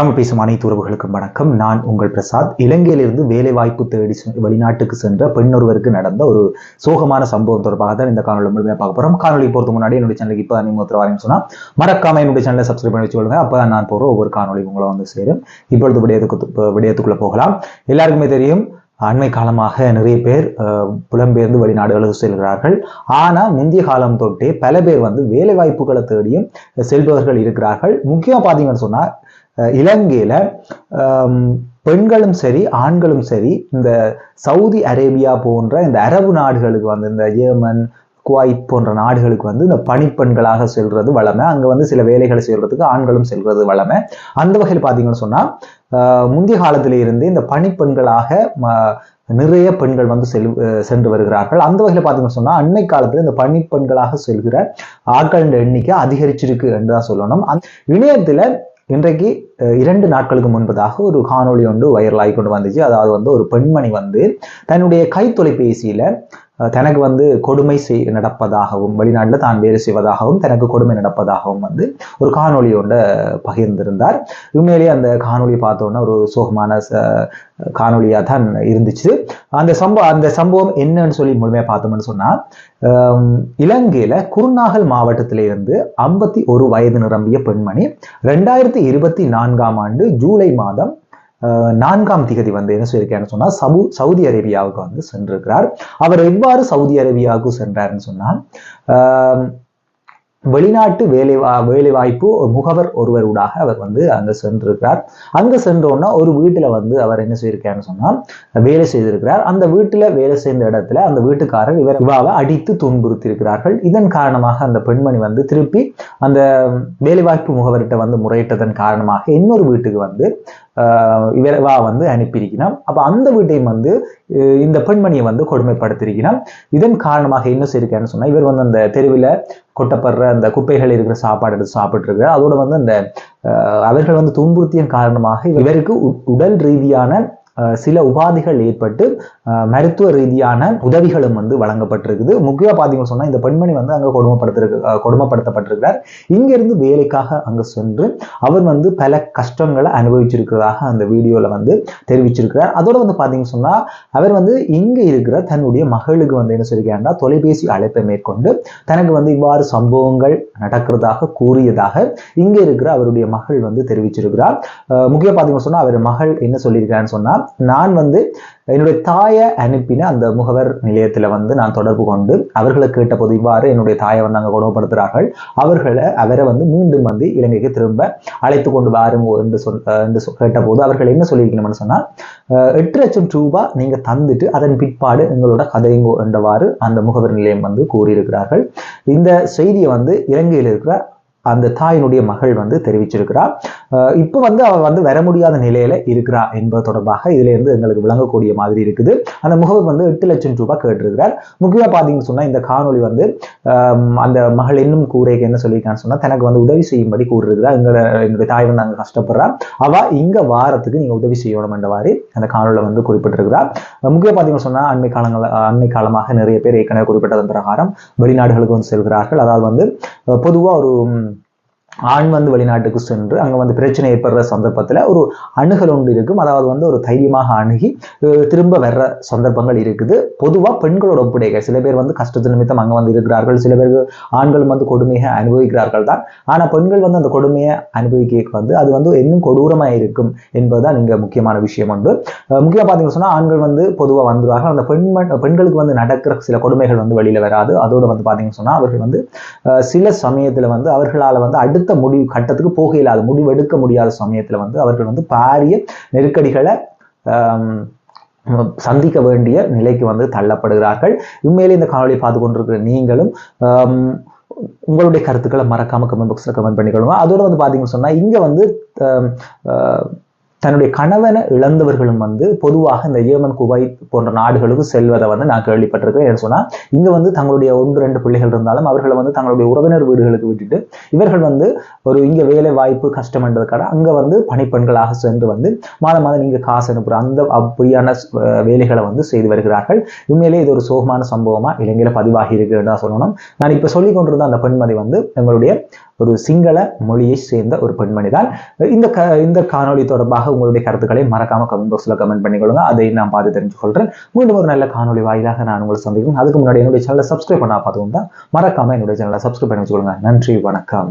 தமிழ் பேசும் அனைத்து உறவுகளுக்கும் வணக்கம். நான் உங்கள் பிரசாத். இலங்கையிலிருந்து வேலை வாய்ப்பு தேடி வெளிநாட்டுக்கு சென்ற பெண் ஒருவருக்கு நடந்த ஒரு சோகமான சம்பவம் தொடர்பாக தான் இந்த காணொலி முழுமையாக பார்க்க போறோம். காணொலி போறதுக்கு முன்னாடி என்னுடைய சேனலுக்கு இப்போ நீங்க உத்தரவாதம் சொன்னால் மறக்காம என்னுடைய சேனலை சப்ஸ்கிரைப் பண்ணி வச்சுக்கொள்ளுங்க. அப்போ நான் போகிற ஒவ்வொரு காணொலி உங்களை வந்து சேரும். இப்பொழுது விடயத்துக்கு விடயத்துக்குள்ளே போகலாம். எல்லாருக்குமே தெரியும் அண்மை காலமாக நிறைய பேர் புலம்பெயர்ந்து வெளிநாடுகளுக்கு செல்கிறார்கள். ஆனா முந்தைய காலம் தொட்டே பல பேர் வந்து வேலை வாய்ப்புகளை தேடியும் செல்பவர்கள் இருக்கிறார்கள். முக்கியமாக பார்த்தீங்கன்னு சொன்னா அஹ், இலங்கையில பெண்களும் சரி ஆண்களும் சரி இந்த சவுதி அரேபியா போன்ற இந்த அரபு நாடுகளுக்கு வந்து இந்த ஏமன் குவைத் போன்ற நாடுகளுக்கு வந்து இந்த பணிப்பெண்களாக செல்றது வளமை. அங்க வந்து சில வேலைகளை செய்யறதுக்கு ஆண்களும் செல்றது வளமை. அந்த வகையில் பார்த்தீங்கன்னு சொன்னா ஆஹ், முந்தைய காலத்திலே இருந்து இந்த பணிப்பெண்களாக ம- நிறைய பெண்கள் வந்து செல் அஹ் சென்று வருகிறார்கள். அந்த வகையில் பார்த்தீங்கன்னு சொன்னா அன்னை காலத்துல இந்த பணிப்பெண்களாக செல்கிற ஆட்களின் எண்ணிக்கை அதிகரிச்சிருக்கு என்று தான் சொல்லணும். அந்த இணையத்துல இன்றைக்கு அஹ், இரண்டு நாட்களுக்கு முன்பதாக ஒரு காணொளி ஒன்று வைரலாகி கொண்டு வந்துச்சு. அதாவது வந்து ஒரு பெண்மணி வந்து தன்னுடைய கை தொலைபேசியில தனக்கு வந்து கொடுமை செய் நடப்பதாகவும் வெளிநாட்டில் தான் வேலை செய்வதாகவும் தனக்கு கொடுமை நடப்பதாகவும் வந்து ஒரு காணொலி ஒன்றை பகிர்ந்திருந்தார். உண்மையிலேயே அந்த காணொளி பார்த்தோன்னா ஒரு சோகமான காணொலியாக தான் இருந்துச்சு. அந்த சம்பவம் அந்த சம்பவம் என்னன்னு சொல்லி முழுமையா பார்த்தோம்னு சொன்னா ஆம், இலங்கையில குருநாகல் மாவட்டத்தில இருந்து ஐம்பத்தி ஒரு வயது நிரம்பிய பெண்மணி ரெண்டாயிரத்தி இருபத்தி நான்காம் ஆண்டு ஜூலை மாதம் நான்காம் திகதி வந்து என்ன சொல்லியிருக்கேன்னு சொன்னா சவு சவுதி அரேபியாவுக்கு வந்து சென்றிருக்கிறார். அவர் எவ்வாறு சவுதி அரேபியாவுக்கு சென்றார்ன்னு சொன்னா வெளிநாட்டு வேலை வா- வேலை வாய்ப்பு முகவர் ஒருவருடாக அவர் வந்து அங்கே சென்றிருக்கிறார். அங்கே சென்றோன்னா ஒரு வீட்டுல வந்து அவர் என்ன செய்திருக்காருன்னு சொன்னா வேலை செய்திருக்கிறார். அந்த வீட்டுல வேலை செய்த இடத்துல அந்த வீட்டுக்காரர் இவர் இவாவை அடித்து துன்புறுத்தி இருக்கிறார்கள் இதன் காரணமாக அந்த பெண்மணி வந்து திருப்பி அந்த வேலைவாய்ப்பு முகவர்கிட்ட வந்து முறையிட்டதன் காரணமாக இன்னொரு வீட்டுக்கு வந்து ஆஹ் வந்து அனுப்பியிருக்கிறான். அப்ப அந்த வீட்டையும் வந்து இந்த பெண்மணியை வந்து கொடுமைப்படுத்தியிருக்கிறான். இதன் காரணமாக என்ன செய்யிருக்கேன்னு சொன்னா இவர் வந்து அந்த தெருவில் கொட்டப்படுற அந்த குப்பைகள் இருக்கிற சாப்பாடு எடுத்து சாப்பிட்டு அதோட வந்து அந்த அவர்கள் வந்து துன்புறுத்தியின் காரணமாக இவருக்கு உடல் ரீதியான சில உபாதைகள் ஏற்பட்டு மருத்துவ ரீதியான உதவிகளும் வந்து வழங்கப்பட்டிருக்குது. முக்கிய பார்த்தீங்கன்னு சொன்னா இந்த பெண்மணி வந்து அங்க கொடுமைப்படுத்திருக்கு கொடுமைப்படுத்தப்பட்டிருக்கிறார். இங்கிருந்து வேலைக்காக அங்க சென்று அவர் வந்து பல கஷ்டங்களை அனுபவிச்சிருக்கிறதாக அந்த வீடியோல வந்து தெரிவிச்சிருக்கிறார். அதோட வந்து பார்த்தீங்கன்னு சொன்னா அவர் வந்து இங்க இருக்கிற தன்னுடைய மகளுக்கு வந்து என்ன சொல்லியிருக்காருன்னா தொலைபேசி அழைப்பை மேற்கொண்டு தனக்கு வந்து இவ்வாறு சம்பவங்கள் நடக்கிறதாக கூறியதாக இங்க இருக்கிற அவருடைய மகள் வந்து தெரிவிச்சிருக்கிறார். முக்கிய பார்த்தீங்கன்னு சொன்னா அவர் மகள் என்ன சொல்லியிருக்காருன்னு சொன்னா நான் வந்து என்னுடைய தாயை அனுப்பின அந்த முகவர் நிலையத்தில் வந்து நான் தொடர்பு கொண்டு அவர்களை கேட்டபோது இவ்வாறு என்னுடைய தாயை வந்து அங்கே கொடுமைப்படுத்துகிறார்கள் அவர்களை அவரை வந்து மீண்டும் வந்து இலங்கைக்கு திரும்ப அழைத்து கொண்டு வாருங்க என்று சொல் என்று கேட்டபோது அவர்கள் என்ன சொல்லியிருக்கணும்னு சொன்னால் அஹ் எட்டு லட்சம் ரூபாய் நீங்க தந்துட்டு அதன் பிற்பாடு எங்களோட கதைங்கோ என்றவாறு அந்த முகவர் நிலையம் வந்து கூறியிருக்கிறார்கள். இந்த செய்தியை வந்து இலங்கையில் இருக்கிற அந்த தாயினுடைய மகள் வந்து தெரிவிச்சிருக்கிறார் அஹ் இப்போ வந்து அவள் வந்து வர முடியாத நிலையில இருக்கிறா என்பது தொடர்பாக இதுல இருந்து எங்களுக்கு விளங்கக்கூடிய மாதிரி இருக்குது. அந்த முகவர் வந்து எட்டு லட்சம் ரூபாய் கேட்டிருக்கிறார். முக்கியமா பாத்தீங்கன்னு சொன்னா இந்த காணொலி வந்து அந்த மகள் இன்னும் கூரைக்கு என்ன சொல்லியிருக்கான்னு சொன்னா தனக்கு வந்து உதவி செய்யும்படி கூறிருக்கிறார் எங்களை என்னுடைய தாய் வந்து அங்கே கஷ்டப்படுறா. அவ இங்க வாரத்துக்கு நீங்க உதவி செய்யணும் என்றவாறு அந்த காணொலியில் வந்து குறிப்பிட்டிருக்கிறார் முக்கிய பார்த்தீங்கன்னு சொன்னா அண்மை காலங்கள் அண்மை காலமாக நிறைய பேர் ஏற்கனவே குறிப்பிட்டதன் பிரகாரம் வெளிநாடுகளுக்கு வந்து செல்கிறார்கள். அதாவது வந்து பொதுவாக பொதுவா ஒரு ஆண் வந்து வெளிநாட்டுக்கு சென்று அங்க வந்து பிரச்சனை ஏற்படுற சந்தர்ப்பத்துல ஒரு அணுகல் ஒன்று இருக்கும். அதாவது வந்து ஒரு தைரியமாக அணுகி திரும்ப வர்ற சந்தர்ப்பங்கள் இருக்குது. பொதுவா பெண்களோட ஒப்புடைகள். சில பேர் வந்து கஷ்டத்து நிமித்தம் அங்க வந்து இருக்கிறார்கள். சில பேர் ஆண்கள் வந்து கொடுமையை அனுபவிக்கிறார்கள் தான். ஆனா பெண்கள் வந்து அந்த கொடுமையை அனுபவிக்க வந்து அது வந்து இன்னும் கொடூரமாக இருக்கும் என்பதுதான் இங்கே முக்கியமான விஷயம் உண்டு. முக்கியமாக பார்த்தீங்கன்னு சொன்னால் சொன்னா ஆண்கள் வந்து பொதுவா வந்துருவாங்க அந்த பெண் பெண்களுக்கு வந்து நடக்கிற சில கொடுமைகள் வந்து வெளியில வராது. அதோட வந்து பார்த்தீங்கன்னு சொன்னா அவர்கள் வந்து சில சமயத்துல வந்து அவர்களால வந்து அடுத்த அடுத்த முடிவு கட்டத்துக்கு போக இல்லாத முடிவு எடுக்க முடியாத சமயத்துல வந்து அவர்கள் வந்து பாரிய நெருக்கடிகளை சந்திக்க வேண்டிய நிலைக்கு வந்து தள்ளப்படுகிறார்கள். உண்மையிலே இந்த காணொளி பார்த்து கொண்டிருக்கிற நீங்களும் உங்களுடைய கருத்துக்களை மறக்காம கமெண்ட் பாக்ஸ்ல கமெண்ட் பண்ணிக்கொள்ளுங்க. அதோட வந்து பாத்தீங்கன்னு சொன்னா இங்க வந்து தன்னுடைய கணவனை இழந்தவர்களும் வந்து பொதுவாக இந்த ஏமன் குவைத் போன்ற நாடுகளுக்கு செல்வதை வந்து நான் கேள்விப்பட்டிருக்கேன் ஏன்னு சொன்னா இங்க வந்து தங்களுடைய ஒன்று ரெண்டு பிள்ளைகள் இருந்தாலும் அவர்களை வந்து தங்களுடைய உறவினர் வீடுகளுக்கு விட்டுட்டு இவர்கள் வந்து ஒரு இங்க வேலை வாய்ப்பு கஷ்டம்ன்றதுக்காக அங்க வந்து பணிப்பெண்களாக சென்று வந்து மாதம் மாதம் நீங்க காசு அனுப்புற அந்த அப்படியான அஹ், வேலைகளை வந்து செய்து வருகிறார்கள். உண்மையிலே இது ஒரு சோகமான சம்பவமா இலங்கையில பதிவாகி இருக்குன்னு தான் சொல்லணும். நான் இப்ப சொல்லி கொண்டிருந்த அந்த பெண்மதி வந்து எங்களுடைய ஒரு சிங்கள மொழியை சேர்ந்த ஒரு பெண்மணி தான். இந்த க இந்த காணொளி தொடர்பாக உங்களுடைய கருத்துக்களை மறக்காம கமெண்ட் பாக்ஸ்ல கமெண்ட் பண்ணிக்கொள்ளுங்க. அதை நான் பார்த்து தெரிஞ்சு கொள்றேன் மீண்டும் ஒரு நல்ல காணொளி வாயிலாக நான் உங்களை சந்திக்கிறேன் அதுக்கு முன்னாடி என்னுடைய சேனலை சப்ஸ்கிரைப் பண்ணா பார்த்துக்கோங்க. மறக்காம என்னுடைய சேனலை சப்ஸ்கிரைப் பண்ணி வச்சுக்கொள்ளுங்க. நன்றி வணக்கம்.